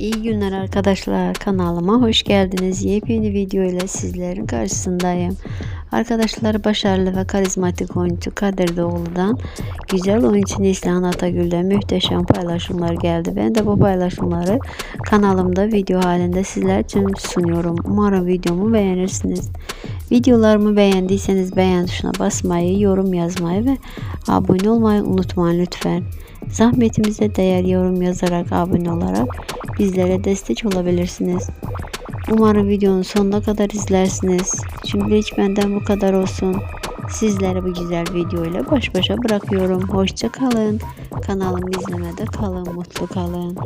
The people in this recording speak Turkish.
İyi günler arkadaşlar kanalıma hoş geldiniz. Yepyeni video ile sizlerin karşısındayım. Arkadaşlar başarılı ve karizmatik oyuncu Kadir Doğulu'dan güzel oyuncu Neslihan Atagül'den muhteşem paylaşımlar geldi. Ben de bu paylaşımları kanalımda video halinde sizler için sunuyorum. Umarım videomu beğenirsiniz. Videolarımı beğendiyseniz beğen tuşuna basmayı, yorum yazmayı ve abone olmayı unutmayın lütfen. Zahmetimize değer yorum yazarak abone olarak bizlere destek olabilirsiniz. Umarım videonun sonuna kadar izlersiniz. Şimdilik benden bu kadar olsun. Sizleri bu güzel video ile baş başa bırakıyorum. Hoşça kalın. Kanalımı izlemede kalın. Mutlu kalın.